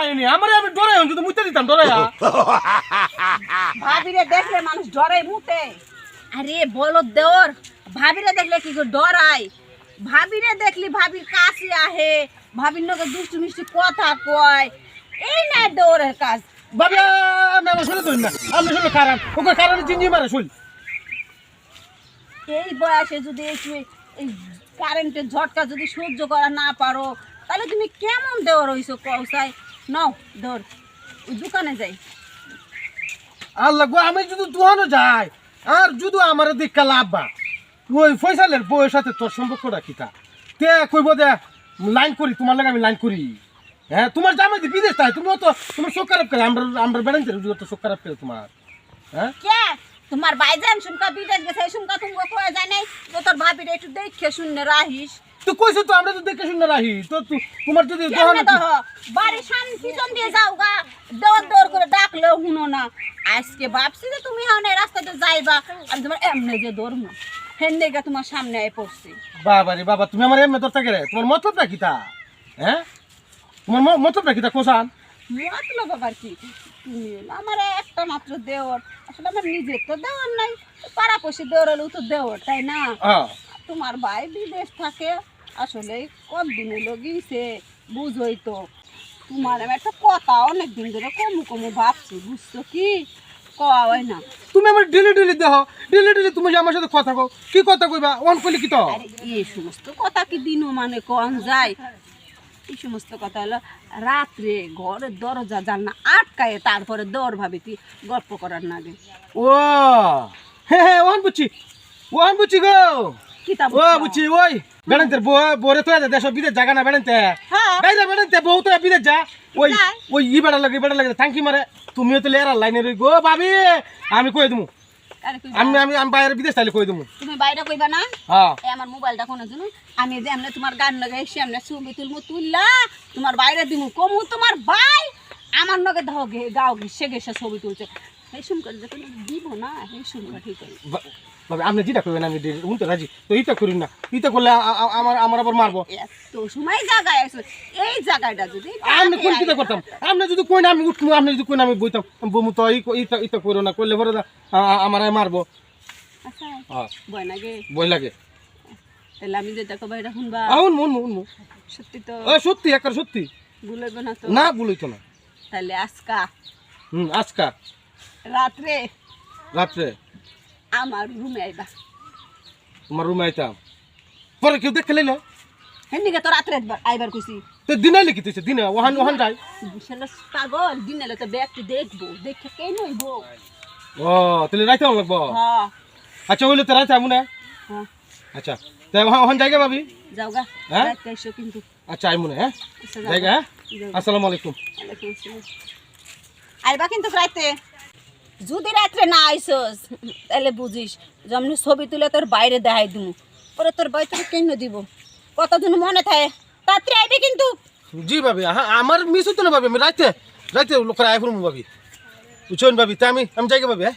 ডরাইনি আমারে আমি যদি মুইতে দিতাম ডরাইয়া ভাবিরে দেখলে মানুষ ডরে মুতে। আরে বলো দেওর ভাবিরে দেখলে কি করে ডরাই ভাবিরে দেখলি ভাবির কাছে আহে ভাবির নকে দুষ্টু মিষ্টি কথা কয়। এই না দৌড়ের কাজ। ভাবি আমি শুনে তুই না আমি শুনে কারণ ওকে কারণে চিঞ্জি মারে শুল এই বয়সে যদি একটু এই কারেন্টের ঝটকা যদি সহ্য করা না পারো তাহলে তুমি কেমন দেওয়ার হইছো কৌসাই নাও ওই দোকানে যাই। আল্লাহ গো আমি যদি তুহানো যাই আর যদি আমার দিককা লাভবা ওই ফয়সালের বউয়ের সাথে তোর সম্পর্কটা কিতা তে কইব দে লাইন করি তোমার লাগে আমি লাইন করি। হ্যাঁ তোমার জামাই দি বিদেশ তাই তুমি তো তোমার চোখ খারাপ করে আমরা আমরা বেড়াইতে তো চোখ খারাপ করে তোমার। হ্যাঁ? কে? তোমার ভাইজান শুনকা বিদেশ গেছে শুনকা তুমি কয়ে যায় নাই? তোর ভাবিরে একটু দেখে শুনে রাহিস তো কইছো তো আমরা তো দেখে শুনে রাহি তো তোমার যদি বাড়ির সামনে পিছন দিয়ে যাও গা। দৌড় দৌড় করে ডাকলেও শুনো না। আজকে ভাবছি যে তুমি এই রাস্তাতে যাইবা। আমি তোমার এমনি যে দৌড়মু হেন গা তোমার সামনে আয় পড়ছি। বাবা রে বাবা তুমি আমার এমনি ধরতে গেলে? তোমার মতলবটা কিতা হ্যাঁ? তোমার ম- মতলবটা কিতা কোসান? মতলব বাবার কি? তুমি আমার একটা মাত্র দেওর আসলে আমার নিজের তো দেওয়ার নাই। পাড়াপড়শি দেওর হলেও তো দেওর তাই না? তোমার ভাই বিদেশ থাকে। আসলে কতদিন গিয়েছে বুঝোই তো। তোমার আমি একটা কথা অনেক দিন ধরে কমু কমু ভাবছি বুঝছ কি? কওয়া হয় না। তুমি আমার ডেলি ডেলি দেহ ডেলি ডেলি তুমি আমার সাথে কথা কও কি কথা কইবা? অন কইলে কি তো? আরে এই সমস্ত কথা কি দিনও মানে কন যায়? এই সমস্ত কথা হলো রাত্রে ঘরের দরজা জানলা আটকায় তারপরে দর ভাবে কি গল্প করার নাগে। ও হ্যাঁ হ্যাঁ ওহান বুঝছি ওহান বুঝছি গো। কিতাব ও বুঝছি ওই। বেড়াইতে বোরে তো দেশ বিদেশ জায়গা না বেড়াইতে হ্যাঁ। গাইলে বেড়াইতে বউ তো বিদেশ যা। ওই। ওই ই বেড়া লাগে বেড়া লাগে থাঙ্কি মারে। তুমিও তো লেয়ার লাইনে রই গো ভাবি আমি কই কইবা? আমি আমি আমি বাইরে বিদেশ তাইলে কই দিমু। তুমি বাইরে কইবা না? হ্যাঁ। আমার মোবাইলটা কোনো জন্য আমি যে এমনি তোমার গান লাগাই সামনে ছবি তুলমু তুললা তোমার বাইরে দিমু কমু তোমার ভাই। আমার নগে দাও গে গাও ঘেসে ঘেসে ছবি তুলছে। যখন দিব না আপনি যেটা করবেন আমি উনতে রাজি। তো করি না। করলে আমার আমার আবার মারবো। এত সময় জায়গায় আছে। এই জায়গাটা যদি আমি কোন করতাম? আপনি যদি কই না আমি উঠবো আপনি যদি কই না আমি বইতাম বমু তো করো না করলে পরে আমার মারবো। আচ্ছা হ্যাঁ। বই লাগে। তাহলে আমি শুনবা। আউন মন মন সত্যি তো। সত্যি একার সত্যি। না তো। না বলইতো না। তাহলে আজকা। হুম আজকা। রাত্রে রাত্রে আমার রুমে আইবা তোমার রুমে আইতাম পরে কেউ দেখে লাইলো হেন্দিকে তো রাত্রে আইবার- আইবার কইছি তো দিনে লিখিতেছে দিনে ওহান ওহান যাই বিশাল পাগল দিন এলে তো ব্যাগটি দেখব দেখে কে নইব ও তাহলে রাইতে লাগবো হ্যাঁ আচ্ছা ওইলে তো রাইতে আমু না হ্যাঁ আচ্ছা তাই ওহান ওহান জায়গা ভাবি যাও গা হ্যাঁ? রাত এসো কিন্তু আচ্ছা আইমু না হ্যাঁ আচ্ছা, যাও জায়গা গা। হ্যাঁ যাও। আসসালামু আলাইকুম ওয়ালাইকুম আসসালাম। আইবা কিন্তু রাতে যদি রাত্রে না আইসস, তাহলে বুঝিস যেমন ছবি তুলে তোর বাইরে দেখাই দিব। পরে তোর বাই তোর কেন দিব? কতদিন মনে থাকে? তাড়াতাড়ি আইবে কিন্তু। জি ভাবি আমার মিস হতো না ভাবি, আমি রাইতে রাইতে লোকের করব ভাবি। বুঝছেন ভাবি, তা আমি আমি যাই ভাবি হ্যাঁ?